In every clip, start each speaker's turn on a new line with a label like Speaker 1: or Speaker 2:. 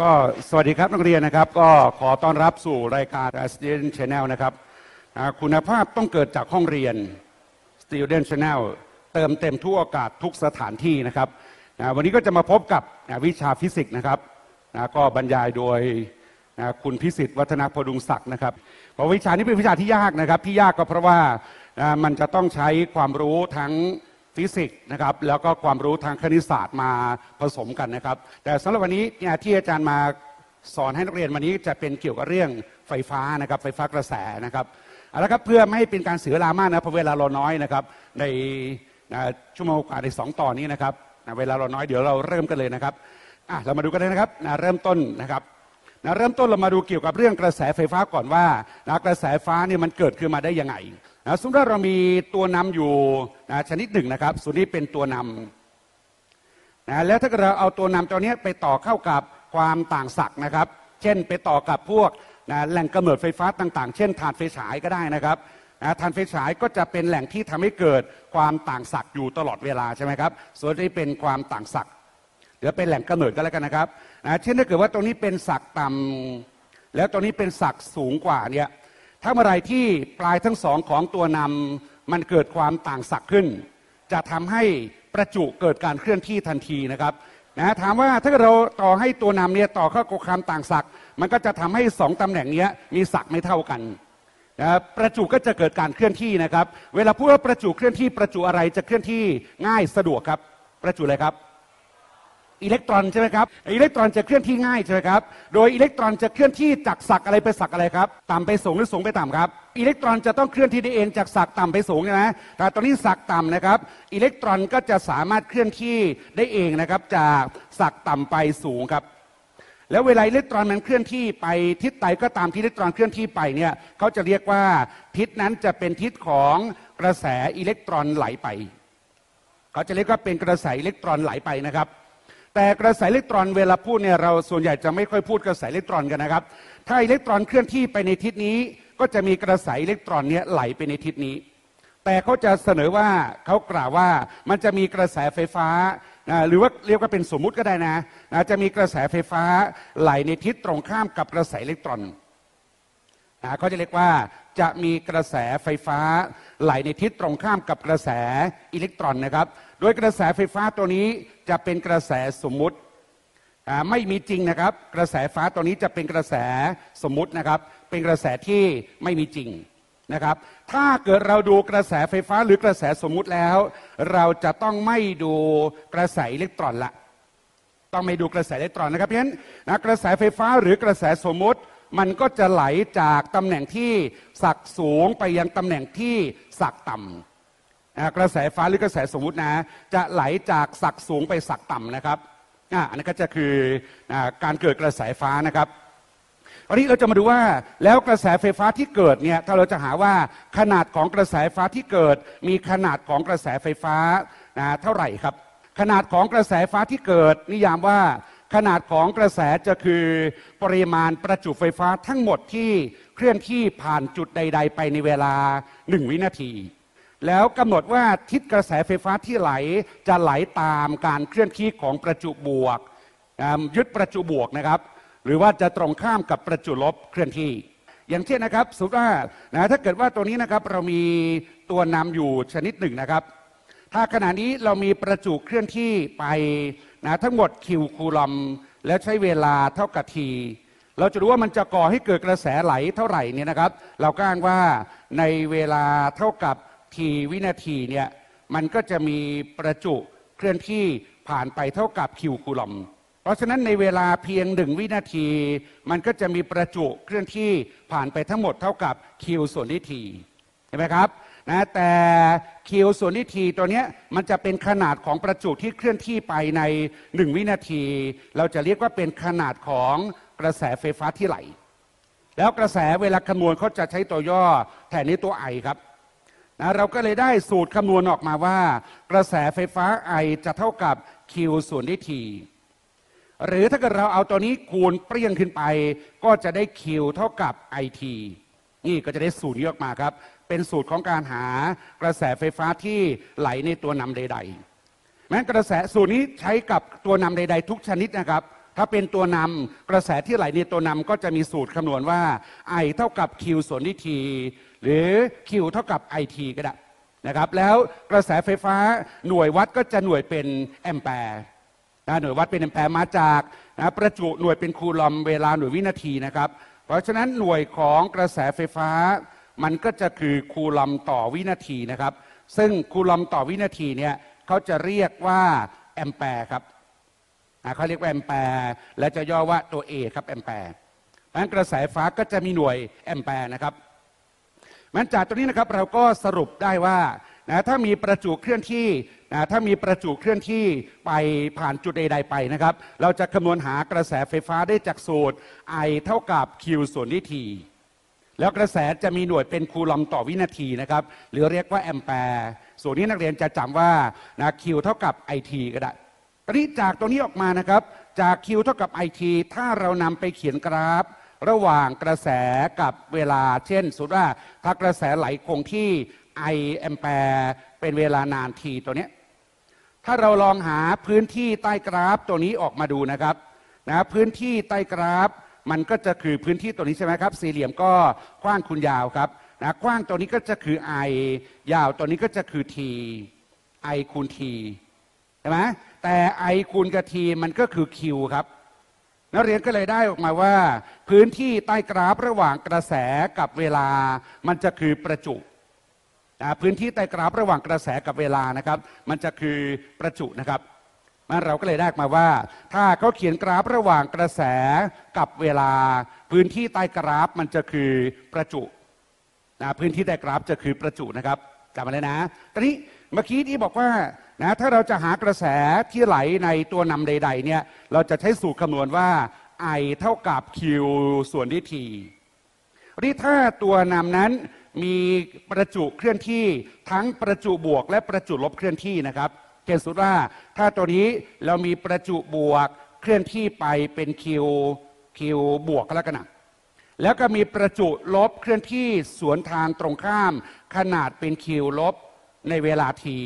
Speaker 1: ก็สวัสดีครับนักเรียนนะครับ ก็ขอต้อนรับสู่รายการ Student Channel นะครับคุณภาพต้องเกิดจากห้องเรียน Student Channel เติมเต็มทุกโอกาสทุกสถานที่นะครับวันนี้ก็จะมาพบกับวิชาฟิสิกส์นะครับก็บรรยายโดยคุณพิสิทธิ์วัฒนพดุงศักดิ์นะครับเพราะวิชานี้เป็นวิชาที่ยากนะครับ ที่ยากก็เพราะว่าอ่ามันจะต้องใช้ความรู้ทั้ง ฟิสิกส์นะครับแล้วก็ความรู้ทางคณิตศาสตร์มาผสมกันนะครับ แต่สำหรับวันนี้เนี่ยที่อาจารย์มาสอนให้นักเรียนวันนี้จะเป็นเกี่ยวกับเรื่องไฟฟ้านะครับไฟฟ้ากระแสนะครับเอาละครับเพื่อไม่ให้เป็นการเสียเวลามากนะเพราะเวลาเราน้อยนะครับในชั่วโมงกว่าในสองตอนนี้นะครับเวลาเราน้อยเดี๋ยวเราเริ่มกันเลยนะครับเรามาดูกันเลยนะครับเริ่มต้นนะครับนะเริ่มต้นเรามาดูเกี่ยวกับเรื่องกระแสไฟฟ้าก่อนว่านะกระแสไฟฟ้าเนี่ยมันเกิดขึ้นมาได้ยังไง นะสมมติว่าเรามีตัวนำอยู่นะชนิดหนึ่งนะครับส่วนนี้เป็นตัวนำนะแล้วถ้าเราเอาตัวนำตัวนี้ไปต่อเข้ากับความต่างศักย์นะครับ เช่นไปต่อกับพวกนะแหล่งกำเนิดไฟฟ้าต่าง ๆ เช่นถ่านไฟฉายก็ได้นะครับนะถ่านไฟฉายก็จะเป็นแหล่งที่ทำให้เกิดความต่างศักย์อยู่ตลอดเวลาใช่ไหมครับ ส่วนนี้เป็นความต่างศักย์เดี๋ยวเป็นแหล่งกำเนิดก็แล้วกันนะครับนะเช่นถ้าเกิดว่าตรงนี้เป็นศักย์ต่ำแล้วตรงนี้เป็นศักย์สูงกว่าเนี่ย ถ้าเมื่อไรที่ปลายทั้งสองของตัวนำมันเกิดความต่างศักย์ขึ้น จะทำให้ประจุเกิดการเคลื่อนที่ทันทีนะครับนะถามว่าถ้าเราต่อให้ตัวนำเนี่ยต่อเข้ากับความต่างศักย์มันก็จะทำให้สองตำแหน่งเนี้ยมีศักย์ไม่เท่ากันนะประจุก็จะเกิดการเคลื่อนที่นะครับ เวลาพูดว่าประจุเคลื่อนที่ประจุอะไรจะเคลื่อนที่ง่ายสะดวกครับ ประจุอะไรครับ อิเล็กตรอนใช่ไหมครับอิเล็กตรอนจะเคลื่อนที่ง่ายใช่ไหมครับโดยอิเล็กตรอนจะเคลื่อนที่จากศักอะไรไปศักอะไรครับต่ำไปสูงหรือสูงไปต่ำครับอิเล็กตรอนจะต้องเคลื่อนที่ได้เองจากศักต่ำไปสูงใช่ไหมแต่ตอนนี้ศักต่ำนะครับ อิเล็กตรอนก็จะสามารถเคลื่อนที่ได้เองนะครับจากศักต่ำไปสูงครับแล้วเวลาอิเล็กตรอนมันเคลื่อนที่ไปทิศใดก็ตามที่อิเล็กตรอนเคลื่อนที่ไปเนี่ยเขาจะเรียกว่าทิศนั้นจะเป็นทิศของกระแสอิเล็กตรอนไหลไป เขาจะเรียกว่าเป็นกระแสอิเล็กตรอนไหลไปนะครับ แต่กระแสอิเล็กตรอนเวลาพูดเนี่ยเราส่วนใหญ่จะไม่ค่อยพูดกระแสอิเล็กตรอนกันนะครับ ถ้าอิเล็กตรอนเคลื่อนที่ไปในทิศนี้ ก็จะมีกระแสอิเล็กตรอนเนี่ยไหลไปในทิศนี้ แต่เขาจะเสนอว่าเขากล่าวว่ามันจะมีกระแสไฟฟ้าหรือว่าเรียกว่าเป็นสมมุติก็ได้นะนะจะมีกระแสไฟฟ้าไหลในทิศตรงข้ามกับกระแสอิเล็กตรอนนะเขาจะเรียกว่าจะมีกระแสไฟฟ้าไหลในทิศตรงข้ามกับกระแสอิเล็กตรอนนะครับ โดยกระแสไฟฟ้าตัวนี้ จะเป็นกระแสสมมุติไม่มีจริงนะครับ กระแสฟ้าตัวนี้จะเป็นกระแสสมมุตินะครับ เป็นกระแสที่ไม่มีจริงนะครับ ถ้าเกิดเราดูกระแสไฟฟ้าหรือกระแสสมมุติแล้ว เราจะต้องไม่ดูกระแสอิเล็กตรอนละ ต้องไม่ดูกระแสอิเล็กตรอนนะครับเพราะฉะนั้นนะกระแสไฟฟ้าหรือกระแสสมมุติ มันก็จะไหลจากตำแหน่งที่สักสูงไปยังตำแหน่งที่สักต่ำ กระแสไฟฟ้าหรือกระแสสมมตินะจะไหลจากสักสูงไปสักต่ำนะครับอ,อันนี้ก็จะคือการเกิดกระแสไฟฟ้านะครับวันนี้เราจะมาดูว่าแล้วกระแสไฟฟ้าที่เกิดเนี่ยถ้าเราจะหาว่าขนาดของกระแสไฟฟ้าที่เกิด มีขนาดของกระแสไฟฟ้านะเท่าไหร่ครับ ขนาดของกระแสไฟฟ้าที่เกิด นิยามว่าขนาดของกระแสจะคือปริมาณประจุไฟฟ้าทั้งหมดที่เคลื่อนที่ผ่านจุดใด ๆ ไปในเวลาหนึ่งวินาที แล้วกำหนดว่าทิศกระแสไฟฟ้าที่ไหลจะไหลตามการเคลื่อนที่ของประจุบวก ยึดประจุบวกนะครับ หรือว่าจะตรงข้ามกับประจุลบเคลื่อนที่ อย่างเช่นนะครับสมมติว่านะถ้าเกิดว่าตัวนี้นะครับเรามีตัวนำอยู่ชนิดหนึ่งนะครับ ถ้าขณะนี้เรามีประจุเคลื่อนที่ไปนะทั้งหมดคิวคูลอมแล้วใช้เวลาเท่ากับทีเราจะรู้ว่ามันจะก่อให้เกิดกระแสไหลเท่าไหร่เนี่ยนะครับ เราก็อ้างว่าในเวลาเท่ากับ ทีวินาทีเนี่ยมันก็จะมีประจุเคลื่อนที่ผ่านไปเท่ากับคิวคูลอม เพราะฉะนั้นในเวลาเพียงหนึ่งวินาที มันก็จะมีประจุเคลื่อนที่ผ่านไปทั้งหมดเท่ากับคิวส่วนนิทีเห็นไหมครับนะแต่คิวส่วนนิทีตัวเนี้ยมันจะเป็นขนาดของประจุที่เคลื่อนที่ไปในหนึ่งวินาที เราจะเรียกว่าเป็นขนาดของกระแสไฟฟ้าที่ไหล แล้วกระแสเวลาคำนวณเขาจะใช้ตัวย่อแทนนี้ตัวไอครับ นะเราก็เลยได้สูตรคำนวณออกมาว่า กระแสไฟฟ้า I จะเท่ากับ Q ส่วนด้วย T หรือถ้าเกิดเราเอาตัวนี้คูณเปรี้ยงขึ้นไป ก็จะได้ Q เท่ากับ IT นี่ก็จะได้สูตรนี้ออกมาครับ เป็นสูตรของการหากระแสไฟฟ้าที่ไหลในตัวนำใด ๆ แม้กระแสสูตรนี้ใช้กับตัวนำใด ๆ ทุกชนิดนะครับ ถ้าเป็นตัวนำกระแสที่ไหลในตัวนำก็จะมีสูตรคำนวณว่า I เท่ากับ Q ส่วนที่ T หรือ Q เท่ากับ IT ก็ได้นะครับ แล้วกระแสไฟฟ้าหน่วยวัดก็จะหน่วยเป็นแอมแปร์นะหน่วยวัดเป็นแอมแปร์มาจากนะประจุหน่วยเป็นคูลอมเวลาหน่วยวินาทีนะครับ เพราะฉะนั้นหน่วยของกระแสไฟฟ้า มันก็จะคือคูลอมต่อวินาทีนะครับ ซึ่งคูลอมต่อวินาทีเนี่ยเขาจะเรียกว่าแอมแปร์ครับเขาเรียกว่าแอมแปร์และจะย่อว่าตัว A ครับแอมแปร์เพราะฉะนั้นกระแสไฟฟ้าก็จะมีหน่วยแอมแปร์นะครับ มันจากตรงนี้นะครับเราก็สรุปได้ว่านะถ้ามีประจุเคลื่อนที่นะถ้ามีประจุเคลื่อนที่ไปผ่านจุดใดๆไปนะครับ เราจะคำนวณหากระแสไฟฟ้าได้จากสูตร I เท่ากับ Q ส่วนที่ T แล้วกระแสจะมีหน่วยเป็นคูลอมต่อวินาทีนะครับ หรือเรียกว่าแอมแปร์ส่วนนี้นักเรียนจะจำว่านะ Q เท่ากับ IT ก็ได้ตอนนี้จากตัวนี้ออกมานะครับ จาก Q เท่ากับ IT ถ้าเรานำไปเขียนกราฟ ระหว่างกระแสกับเวลา เช่นสมมติว่าถ้ากระแสไหลคงที่ I แอมแปร์เป็นเวลานานทีตัวนี้ถ้าเราลองหาพื้นที่ใต้กราฟตัวนี้ออกมาดูนะครับนะพื้นที่ใต้กราฟ มันก็จะคือพื้นที่ตัวนี้ใช่ไหมครับ สี่เหลี่ยมก็กว้างคูณยาวครับนะกว้างตัวนี้ก็จะคือ i ยาวตัวนี้ก็จะคือ t i คูณ t ใช่ไหมแต่ i คูณกับ t มันก็คือ q ครับ นักเรียนก็เลยได้ออกมาว่า พื้นที่ใต้กราฟระหว่างกระแสกับเวลา มันจะคือประจุนะพื้นที่ใต้กราฟระหว่างกระแสกับเวลานะครับ มันจะคือประจุนะครับมันเราก็เลยได้มาว่า ถ้าเขาเขียนกราฟระหว่างกระแสกับเวลา พื้นที่ใต้กราฟมันจะคือประจุนะพื้นที่ใต้กราฟจะคือประจุนะครับจำมาเลยนะตอนนี้เมื่อกี้ที่บอกว่า นะถ้าเราจะหากระแสที่ไหลในตัวนำใด ๆ เนี่ยเราจะใช้สูตรคำนวณว่า I เท่ากับ Q ส่วนที่ T นี่ถ้าตัวนำนั้นมีประจุเคลื่อนที่ทั้งประจุบวกและประจุลบเคลื่อนที่นะครับเช่นสุดว่าถ้าตัวนี้เรามีประจุบวกเคลื่อนที่ไปเป็นคิวคิวบวกก็แล้วกันนะแล้วก็มีประจุลบเคลื่อนที่สวนทางตรงข้าม ขนาดเป็นคิวลบในเวลาที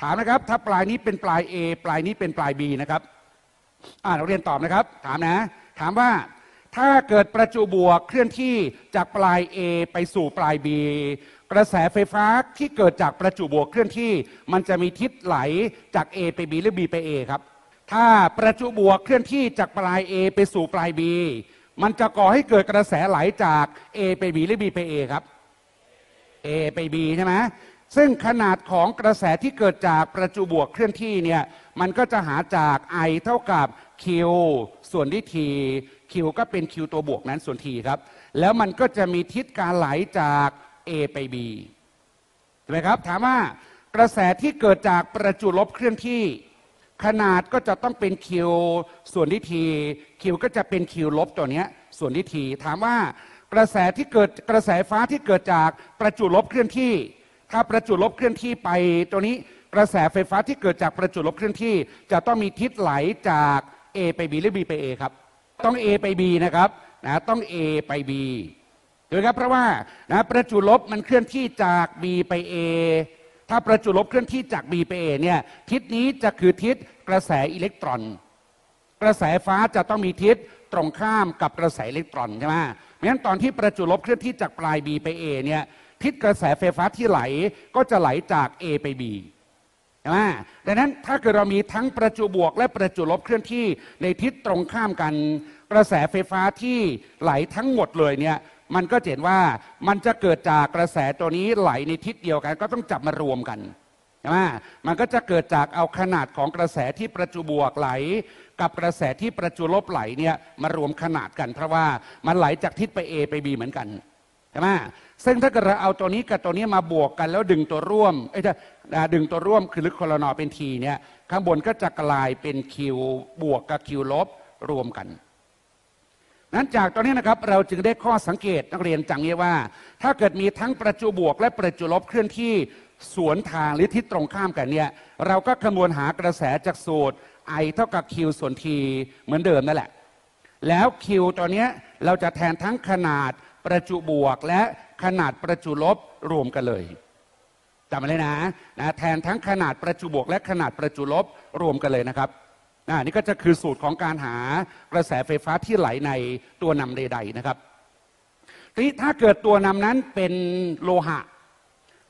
Speaker 1: ถามนะครับ ถ้าปลายนี้เป็นปลาย A ปลายนี้เป็นปลาย B นะครับอ่าเราเรียนตอบนะครับ ถามนะ ถามว่าถ้าเกิดประจุบวกเคลื่อนที่จากปลาย A ไปสู่ปลาย B กระแสไฟฟ้าที่เกิดจากประจุบวกเคลื่อนที่ มันจะมีทิศไหลจาก A ไป B หรือ B ไป A ครับ ถ้าประจุบวกเคลื่อนที่จากปลาย A ไปสู่ปลาย B มันจะก่อให้เกิดกระแสไหลจาก A ไป B หรือ B ไป A ครับ A ไป B ใช่ไหม ซึ่งขนาดของกระแสที่เกิดจากประจุบวกเคลื่อนที่เนี่ยมันก็จะหาจาก I เท่ากับ Q ส่วนที่ T Q ก็เป็น Q ตัวบวกนั้นส่วน T ครับ แล้วมันก็จะมีทิศการไหลจาก A ไป B ใช่ไหมครับถามว่ากระแสที่เกิดจากประจุลบเคลื่อนที่ ขนาดก็จะต้องเป็น Q ส่วนที่ T Q ก็จะเป็น Q ลบตัวนี้ส่วนที่ T ถามว่ากระแสที่เกิดกระแสฟ้าที่เกิดจากประจุลบเคลื่อนที่ ถ้าประจุลบเคลื่อนที่ไปตัวนี้กระแสไฟฟ้าที่เกิดจากประจุลบเคลื่อนที่ จะต้องมีทิศไหลจาก A ไป B หรือ B ไป A ครับ ต้อง A ไป B นะครับนะต้อง A ไป B ถูกไหมครับเพราะว่านะประจุลบมันเคลื่อนที่จาก B ไป A ถ้าประจุลบเคลื่อนที่จาก B ไป A เนี่ยทิศนี้จะคือทิศกระแสอิเล็กตรอน กระแสฟ้าจะต้องมีทิศตรงข้ามกับกระแสอิเล็กตรอนใช่ไหมเพราะฉะนั้นตอนที่ประจุลบเคลื่อนที่จากปลาย B ไป A เนี่ย ทิศกระแสไฟฟ้าที่ไหลก็จะไหลจาก A ไป B ใช่ไหมดังนั้นถ้าเกิดเรามีทั้งประจุบวก และประจุลบเคลื่อนที่ในทิศตรงข้ามกัน กระแสไฟฟ้าที่ไหลทั้งหมดเลยเนี่ยมันก็เห็นว่ามันจะเกิดจากกระแสตัวนี้ไหลในทิศเดียวกัน ก็ต้องจับมารวมกันใช่ไหมมันก็จะเกิดจากเอาขนาดของกระแสที่ประจุบวกไหล กับกระแสที่ประจุลบไหลเนี่ยมารวมขนาดกัน เพราะว่ามันไหลจากทิศไป A ไป B เหมือนกัน ช่ไหมซึ่งถ้าเกิดเราเอาตัวนี้กับตัวนี้มาบวกกันแล้วดึงตัวร่วมเอ้ถ้าดึงตัวร่วมคือลึกโคลนอเป็นทีเนี่ยข้างบนก็จะกลายเป็นคิวบวกกับคิวลบรวมกัน นั้นจากตอนนี้นะครับเราจึงได้ข้อสังเกตนักเรียนจังนี้ว่า ถ้าเกิดมีทั้งประจุบวกและประจุลบเคลื่อนที่สวนทางหรือทิศตรงข้ามกันเนี่ยเราก็คำนวณหากระแสจากสูตร I เท่ากับ Q ส่วน T เหมือนเดิมนั่นแหละ แล้ว Q ตัวนี้เราจะแทนทั้งขนาด ประจุบวกและขนาดประจุลบรวมกันเลยจำมาเลยนะนะแทนทั้งขนาดประจุบวกและขนาดประจุลบรวมกันเลยนะครับนะนี่ก็จะคือสูตรของการหากระแสไฟฟ้าที่ไหลในตัวนำใดๆนะครับทีนี้ถ้าเกิดตัวนำนั้นเป็นโลหะ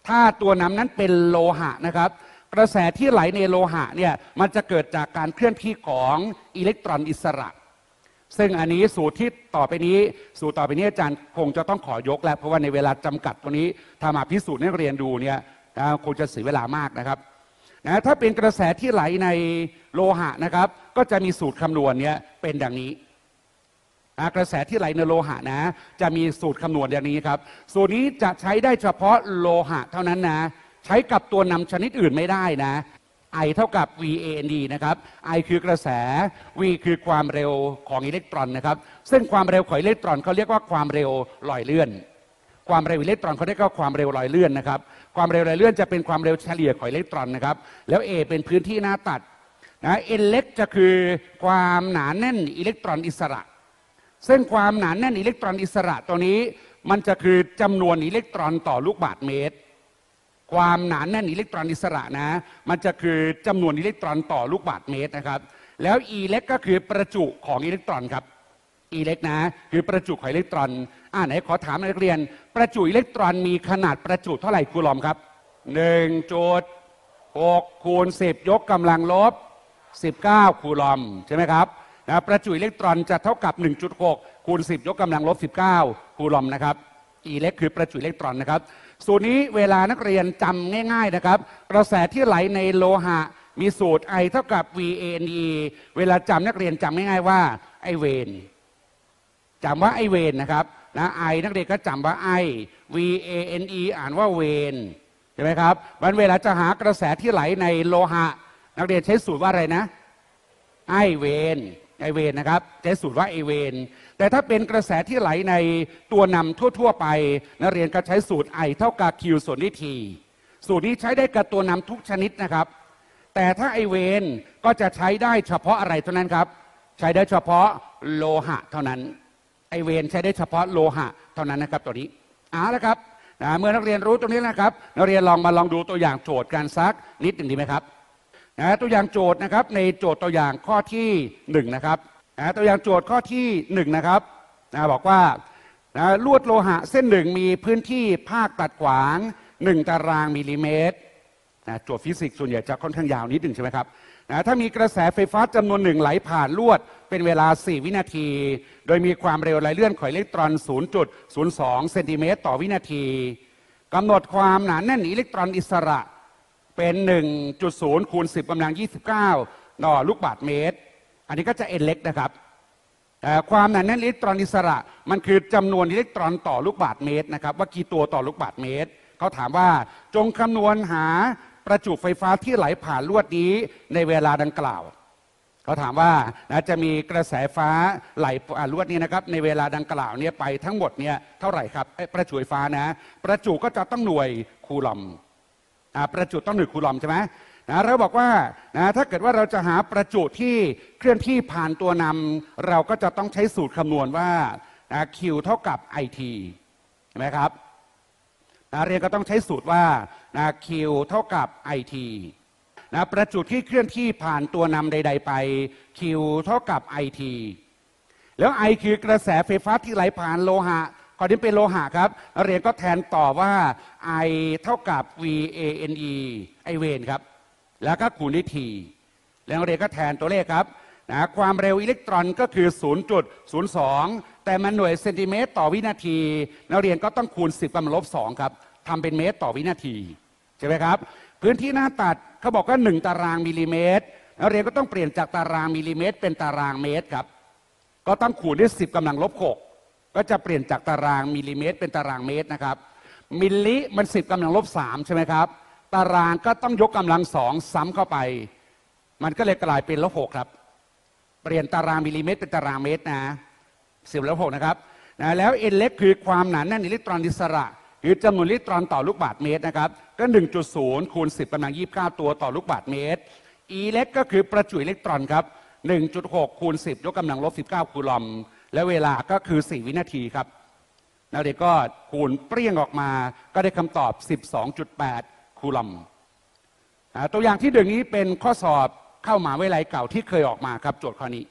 Speaker 1: ถ้าตัวนำนั้นเป็นโลหะนะครับ กระแสที่ไหลในโลหะเนี่ยมันจะเกิดจากการเคลื่อนที่ของอิเล็กตรอนอิสระ ซึ่งอันนี้สูตรที่ต่อไปนี้ สูตรต่อไปนี้อาจารย์คงจะต้องขอยกแล้วเพราะว่าในเวลาจำกัดตัวนี้ถ้ามาพิสูจน์ให้เรียนดูเนี่ยคงจะเสียเวลามากนะครับนะถ้าเป็นกระแสที่ไหลในโลหะนะครับ ก็จะมีสูตรคำนวณเนี่ยเป็นดังนี้กระแสที่ไหลในโลหะนะ จะมีสูตรคำนวณอย่างนี้ครับ สูตรนี้จะใช้ได้เฉพาะโลหะเท่านั้นนะ ใช้กับตัวนำชนิดอื่นไม่ได้นะ I เท่ากับ VAND นะครับ I คือกระแส V คือความเร็วของอิเล็กตรอนนะครับ ซึ่งความเร็วของอิเล็กตรอนเขาเรียกว่าความเร็วลอยเลื่อน ความเร็วอิเล็กตรอนเขาเรียกว่าความเร็วลอยเลื่อนนะครับ ความเร็วลอยเลื่อนจะเป็นความเร็วเฉลี่ยของอิเล็กตรอนนะครับ แล้ว A เป็นพื้นที่หน้าตัดนะ N เล็กจะคือความหนาแน่นอิเล็กตรอนอิสระ ซึ่งความหนาแน่นอิเล็กตรอนอิสระตัวนี้ มันจะคือจำนวนอิเล็กตรอนต่อลูกบาศก์เมตร ความหนาแน่นอิเล็กตรอนอิสระนะ มันจะคือจำนวนอิเล็กตรอนต่อลูกบาศก์เมตรนะครับ แล้ว E เล็กก็คือประจุของอิเล็กตรอนครับ E เล็กนะ คือประจุของอิเล็กตรอนอ่าไหนขอถามนักเรียน ประจุอิเล็กตรอนมีขนาดประจุเท่าไหร่คูลอมครับหนึ่งจุดหกคูณสิบยกกำลังลบ 19 คูลอมใช่ไหมครับนะประจุอิเล็กตรอนจะเท่ากับ 1.6 คูณ 10 ยกกำลังลบ 19 คูลอมนะครับ E เล็กคือประจุอิเล็กตรอนนะครับ สูตรนี้เวลานักเรียนจำง่ายๆนะครับ กระแสที่ไหลในโลหะ มีสูตร I เท่ากับ VANE เวลาจำนักเรียนจำง่ายๆว่าไอเวนจำว่าไอเวนนะครับนะไอนักเรียนก็จำว่าไอ V A N E อ่านว่าเวนใช่ไหมครับวันเวลาจะหากระแสที่ไหลในโลหะ นักเรียนใช้สูตรว่าอะไรนะไอเวนไอเวนนะครับใช้สูตรว่าไอเวน แต่ถ้าเป็นกระแสที่ไหลในตัวนำทั่ว ๆ ไปนักเรียนก็ใช้สูตรไอเท่ากับคิวส่วนที่ทีสูตรนี้ใช้ได้กับตัวนำทุกชนิดนะครับ แต่ถ้าไอเวนก็จะใช้ได้เฉพาะอะไรเท่านั้นครับ ใช้ได้เฉพาะโลหะเท่านั้น ไอเวนใช้ได้เฉพาะโลหะเท่านั้นนะครับตัวนี้เอาละครับนะเมื่อนักเรียนรู้ตรงนี้นะครับ นักเรียนลองมาลองดูตัวอย่างโจทย์การซักนิดหนึ่งดีไหมครับนะตัวอย่างโจทย์นะครับในโจทย์ตัวอย่างข้อที่หนึ่งนะครับ นะตัวอย่างโจทย์ข้อที่หนึ่งนะครับนะบอกว่านะลวดโลหะเส้นหนึ่งมีพื้นที่ภาคตัดขวางหนึ่งตารางมิลลิเมตรนะโจทย์ฟิสิกส์ส่วนใหญ่จะค่อนข้างยาวนิดหนึ่งใช่ไหมครับนะถ้ามีกระแสไฟฟ้าจำนวนหนึ่งไหลผ่านลวดเป็นเวลา 4 วินาที โดยมีความเร็วไหลเลื่อนของอิเล็กตรอน 0.02 เซนติเมตรต่อวินาทีกำหนดความหนาแน่นอิเล็กตรอนอิสระเป็น 1.0 คูณ 10กำลัง 29ต่อลูกบาศก์เมตร อันนี้ก็จะเอ็นเล็กนะครับแต่ความหนาแน่นอิเล็กตรอนอิสระ มันคือจำนวนอิเล็กตรอนต่อลูกบาศก์เมตรนะครับว่ากี่ตัวต่อลูกบาศก์เมตรเขาถามว่าจงคำนวณหาประจุไฟฟ้าที่ไหลผ่านลวดนี้ในเวลาดังกล่าวเขาถามว่านะจะมีกระแสฟ้าไหลผ่านลวดนี้นะครับในเวลาดังกล่าวเนี่ยไปทั้งหมดเนี่ยเท่าไหร่ครับประจุไฟฟ้านะ ประจุก็จะต้องหน่วยคูลอมประจุต้องหนึ่งคูลอมใช่ไหม นะเราบอกว่านะถ้าเกิดว่าเราจะหาประจุที่เคลื่อนที่ผ่านตัวนำเราก็จะต้องใช้สูตรคำนวณว่านะ Q เท่ากับ IT เห็นไหมครับนะเรียนก็ต้องใช้สูตรว่านะ Q เท่ากับ IT นะประจุที่เคลื่อนที่ผ่านตัวนำใด ๆ ไป Q เท่ากับ IT แล้ว I คือกระแสไฟฟ้าที่ไหลผ่านโลหะข้อนี้เป็นโลหะครับนักเรียนก็แทนต่อว่า I เท่ากับ VANE ไอเวนครับ แล้วก็คูณด้วย T แล้วเรียนก็แทนตัวเลขครับนะความเร็วอิเล็กตรอนก็คือ 0.02 แต่มันหน่วยเซนติเมตรต่อวินาที นักเรียนก็ต้องคูณ 10กำลังลบ2ครับทำเป็นเมตรต่อวินาที ใช่ไหมครับ พื้นที่หน้าตัดเขาบอกว่า1ตารางมิลลิเมตร นักเรียนก็ต้องเปลี่ยนจากตารางมิลลิเมตร เป็นตารางเมตรครับ ก็ต้องคูณด้วย 10กำลังลบ6ก็จะเปลี่ยนจากตารางมิลลิเมตร เป็นตารางเมตรนะครับ มิลลิมัน 10กำลังลบ3ใช่ไหมครับ ตารางก็ต้องยกกำลังสองซ้ำเข้าไป มันก็เลยกลายเป็นลบหกครับ เปลี่ยนตารางมิลลิเมตรเป็นตารางเมตรนะสิบลบหกนะครับนะแล้วเอ็นเล็กคือความหนาแน่นอิเล็กตรอนอิสระคือจำนวนอิเล็กตรอนต่อลูกบาศก์เมตรนะครับ ก็ 1.0 คูณ 10กำลัง 29 ตัวต่อลูกบาศก์เมตร E เล็กก็คือประจุอิเล็กตรอนครับ 1.6 คูณ 10 ยกกำลังลบ 19 คูลอม และเวลาก็คือ 4 วินาทีครับนักเรียนก็คูณเปรี้ยงออกมา ก็ได้คำตอบ 12.8 คูลัมตัวอย่างที่หนึ่งนี้เป็นข้อสอบเข้ามหาวิทยาลัยเก่าที่เคยออกมาครับโจทย์ข้อนี้